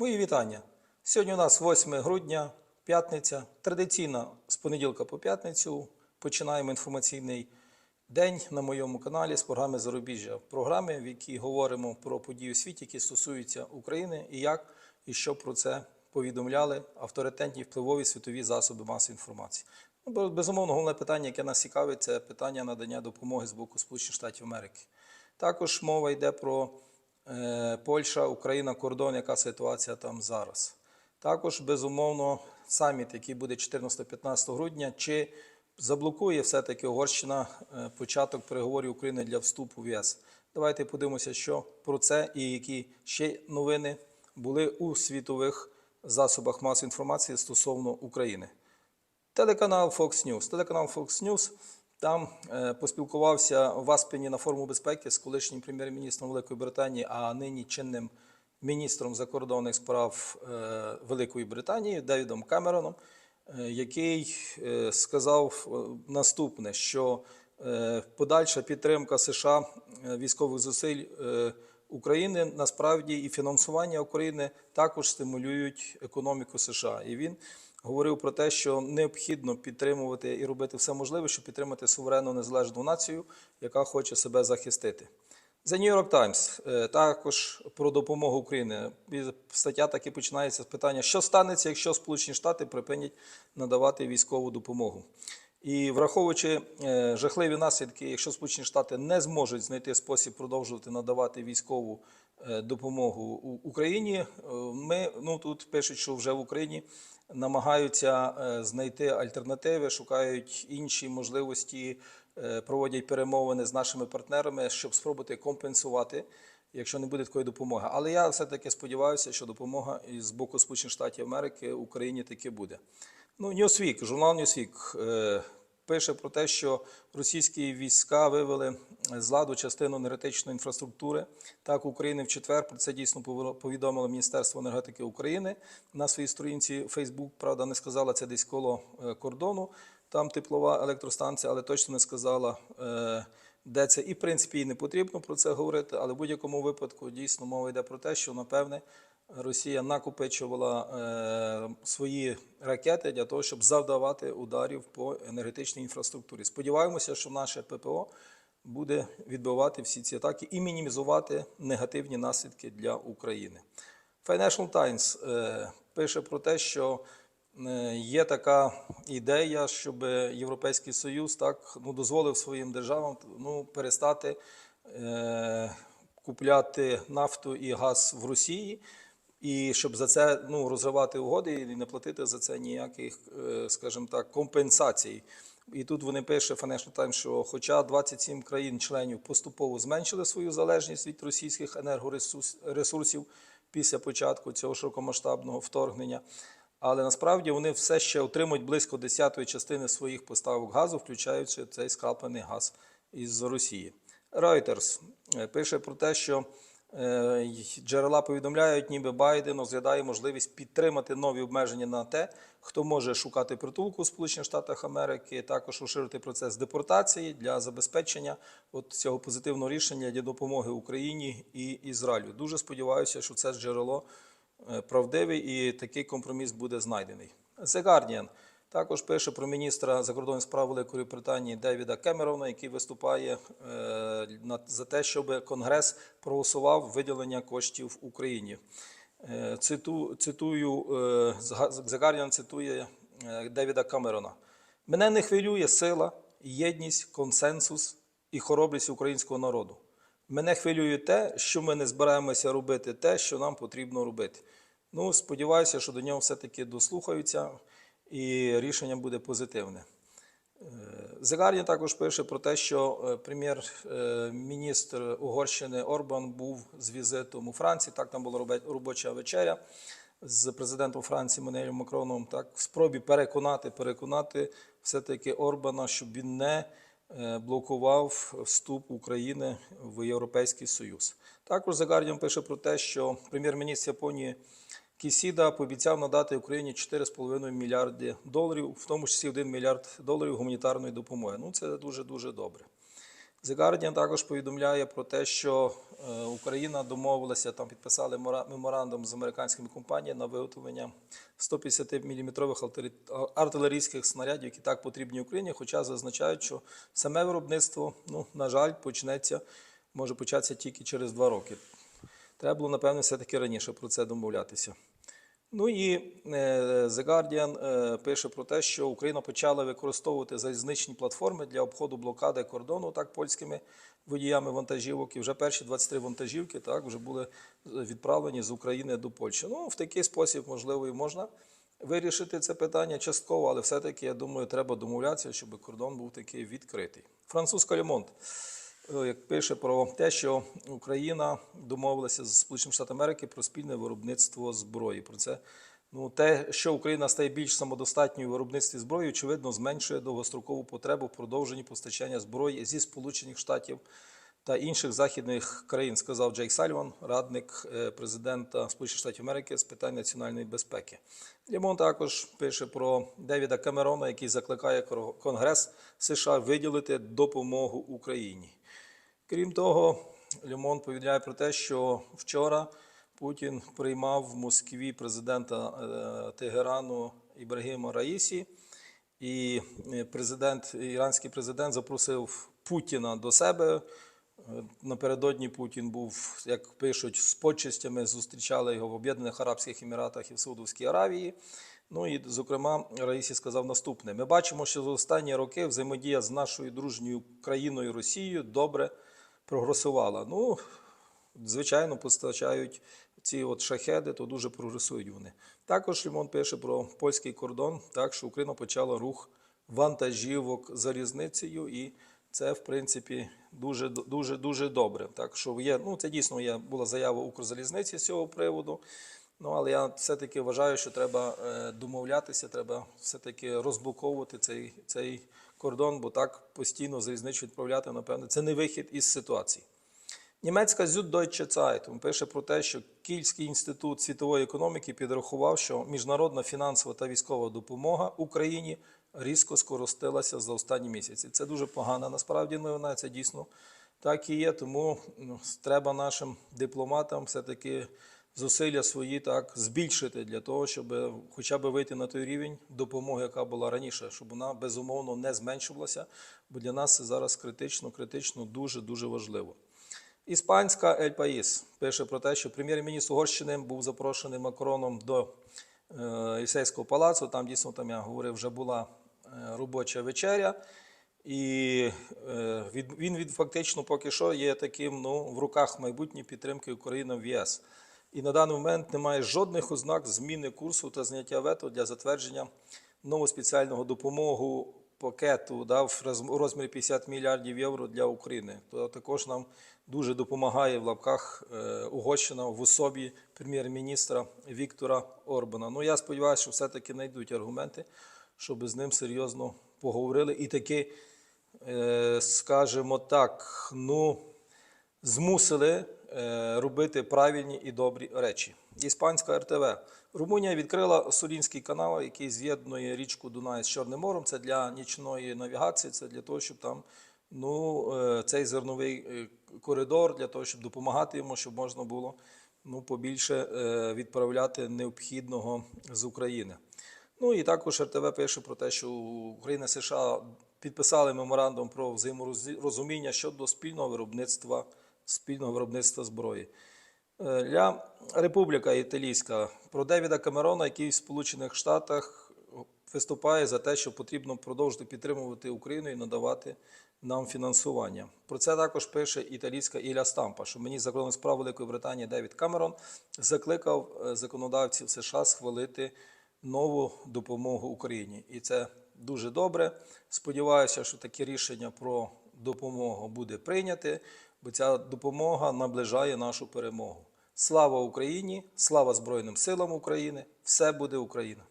Мої вітання. Сьогодні у нас 8 грудня, п'ятниця. Традиційно з понеділка по п'ятницю починаємо інформаційний день на моєму каналі з програми Зарубіжжя. Програми, в якій говоримо про події у світі, які стосуються України і як і що про це повідомляли авторитетні впливові світові засоби масової інформації. Ну, безумовно, головне питання, яке нас цікавить, це питання надання допомоги з боку Сполучених Штатів Америки. Також мова йде про Польща, Україна, кордон, яка ситуація там зараз. Також, безумовно, саміт, який буде 14-15 грудня, чи заблокує все-таки Угорщина е, початок переговорів України для вступу в ЄС. Давайте подивимося, що про це і які ще новини були у світових засобах масової інформації стосовно України. Телеканал Fox News. Телеканал Fox News там е, поспілкувався в Аспені на форуму безпеки з колишнім прем'єр-міністром Великої Британії, а нині чинним міністром закордонних справ е, Великої Британії Девідом Камероном, е, який сказав наступне: що подальша підтримка США військових зусиль України насправді і фінансування України також стимулюють економіку США. І він говорив про те, що необхідно підтримувати і робити все можливе, щоб підтримати суверенну незалежну націю, яка хоче себе захистити. The New York Times е, також про допомогу Україні. Стаття так і починається з питання, що станеться, якщо Сполучені Штати припинять надавати військову допомогу. І враховуючи е, жахливі наслідки, якщо Сполучені Штати не зможуть знайти спосіб продовжувати надавати військову е, допомогу Україні, е, ми ну тут пишуть, що вже в Україні намагаються е, знайти альтернативи, шукають інші можливості, е, проводять перемовини з нашими партнерами, щоб спробувати компенсувати, якщо не буде такої допомоги. Але я все-таки сподіваюся, що допомога із боку Сполучених Штатів Америки Україні таки буде. Ну, Newsweek, журнал е, пише про те, що російські війська вивели з ладу частину енергетичної інфраструктури. Так, України в четвер про це дійсно повідомило Міністерство енергетики України на своїй сторінці Facebook. Правда, не сказала це десь коло е, кордону. Там теплова електростанція, але точно не сказала, е, де це. І в принципі і не потрібно про це говорити. Але в будь-якому випадку дійсно мова йде про те, що напевне. Росія накопичувала е, свої ракети для того, щоб завдавати ударів по енергетичній інфраструктурі. Сподіваємося, що наше ППО буде відбивати всі ці атаки і мінімізувати негативні наслідки для України. Financial Times е, пише про те, що е, є така ідея, щоб Європейський Союз так ну, дозволив своїм державам ну, перестати е, купляти нафту і газ в Росії. І щоб за це ну, розривати угоди і не платити за це ніяких, е, скажімо так, компенсацій. І тут вони пише Financial Times, що хоча 27 країн-членів поступово зменшили свою залежність від російських енергоресурсів після початку цього широкомасштабного вторгнення, але насправді вони все ще отримують близько десятої частини своїх поставок газу, включаючи цей скраплений газ із Росії. Reuters е, пише про те, що джерела повідомляють, ніби Байден розглядає можливість підтримати нові обмеження на те, хто може шукати притулку у Сполучених Штатах Америки, також розширити процес депортації для забезпечення от цього позитивного рішення для допомоги Україні і Ізраїлю. Дуже сподіваюся, що це джерело е, правдиве і такий компроміс буде знайдений. The Guardian також пише про міністра закордонних справ Великої Британії Девіда Кемерона, який виступає е, за те, щоб Конгрес проголосував виділення коштів Україні. Е, Циту, цитую, е, The цитує Девіда Камерона. Мене не хвилює сила, єдність, консенсус і хоробрість українського народу. Мене хвилює те, що ми не збираємося робити те, що нам потрібно робити. Ну, сподіваюся, що до нього все-таки дослухаються і рішення буде позитивне. Е, також пише про те, що е, прем'єр-міністр Угорщини Орбан був з візитом у Франції. Так, там була робоча вечеря з президентом Франції Мануелем Макроном. Так, в спробі переконати, переконати все-таки Орбана, щоб він не е, блокував вступ України в Європейський Союз. Також The пише про те, що прем'єр-міністр Японії Кісіда пообіцяв надати Україні 4,5 мільярди доларів, в тому числі 1 мільярд доларів гуманітарної допомоги. Ну, це дуже дуже добре. The Guardian також повідомляє про те, що е, Україна домовилася, там підписали меморандум з американськими компаніями на виготовлення 150 мм артилерійських снарядів, які так потрібні Україні, хоча зазначають, що саме виробництво, ну, на жаль, почнеться, може початися тільки через два роки. Треба було, напевно, все-таки раніше про це домовлятися. Ну і е, The Guardian е, пише про те, що Україна почала використовувати залізничні платформи для обходу блокади кордону так польськими водіями вантажівок. І вже перші 23 вантажівки так вже були відправлені з України до Польщі. Ну в такий спосіб, можливо, і можна вирішити це питання частково, але все-таки я думаю, треба домовлятися, щоб кордон був такий відкритий. Французька Лемонт е, як пише про те, що Україна домовилася з Сполученими Штатами Америки про спільне виробництво зброї. Про це ну те, що Україна стає більш самодостатньою у виробництві зброї, очевидно, зменшує довгострокову потребу в продовженні постачання зброї зі Сполучених Штатів та інших західних країн, сказав Джейк Сальван, радник е, президента Сполучених Штатів Америки з питань національної безпеки. Лімон також пише про Девіда Камерона, який закликає Конгрес США виділити допомогу Україні. Крім того, Лемон повідомляє про те, що вчора Путін приймав в Москві президента е, Тегерану Ібрагіма Раїсі, і е, президент, іранський президент запросив Путіна до себе. Е, Напередодні Путін був, як пишуть, з почестями зустрічали його в Об'єднаних Арабських Еміратах і в Саудовській Аравії. Ну і, зокрема, Раїсі сказав наступне: ми бачимо, що за останні роки взаємодія з нашою дружньою країною Росією добре прогресувала. Ну, звичайно, постачають ці от шахеди, то дуже прогресують вони. Також Лімон пише про польський кордон, так що Україна почала рух вантажівок залізницею, і це, в принципі, дуже дуже дуже добре. Так що є, ну це дійсно є була заява Укрзалізниці з цього приводу. Ну, але я все-таки вважаю, що треба е, домовлятися, треба все-таки розблоковувати цей, цей кордон, бо так постійно залізничу відправляти, напевно, це не вихід із ситуації. Німецька Süddeutsche Zeitung пише про те, що Київський інститут світової економіки підрахував, що міжнародна фінансова та військова допомога Україні різко скоростилася за останні місяці. Це дуже погана насправді новина, це дійсно так і є. Тому ну, треба нашим дипломатам все-таки зусилля свої так збільшити для того, щоб хоча б вийти на той рівень допомоги, яка була раніше, щоб вона безумовно не зменшувалася, бо для нас це зараз критично, критично, дуже дуже важливо. Іспанська Ель Паїс пише про те, що прем'єр-міністр Угорщини був запрошений Макроном до е, Єльсейського палацу. Там дійсно там я говорив, вже була е, робоча вечеря. І е, він фактично поки що є таким ну, в руках майбутньої підтримки України в ЄС. І на даний момент немає жодних ознак зміни курсу та зняття вето для затвердження нового спеціального допомогу пакету да, в розмірі 50 мільярдів євро для України. То також нам дуже допомагає в лапках е, Угорщина в особі прем'єр-міністра Віктора Орбана. Ну я сподіваюся, що все-таки знайдуть аргументи, щоб з ним серйозно поговорили і таки, е, скажімо так, ну змусили робити правильні і добрі речі. Іспанська РТВ. Румунія відкрила Сурінський канал, який з'єднує річку Дунай з Чорним морем. Це для нічної навігації, це для того, щоб там ну, е, цей зерновий е, коридор, для того, щоб допомагати йому, щоб можна було ну, побільше е, відправляти необхідного з України. Ну і також РТВ пише про те, що Україна США підписали меморандум про взаєморозуміння щодо спільного виробництва спільного виробництва зброї. Е, Для Республіка Італійська про Девіда Камерона, який в Сполучених Штатах виступає за те, що потрібно продовжити підтримувати Україну і надавати нам фінансування. Про це також пише італійська Іля Стампа, що мені закордонних справ Великої Британії Девід Камерон закликав е, законодавців США схвалити нову допомогу Україні. І це дуже добре. Сподіваюся, що таке рішення про допомогу буде прийнята, бо ця допомога наближає нашу перемогу. Слава Україні! Слава Збройним силам України! Все буде Україна!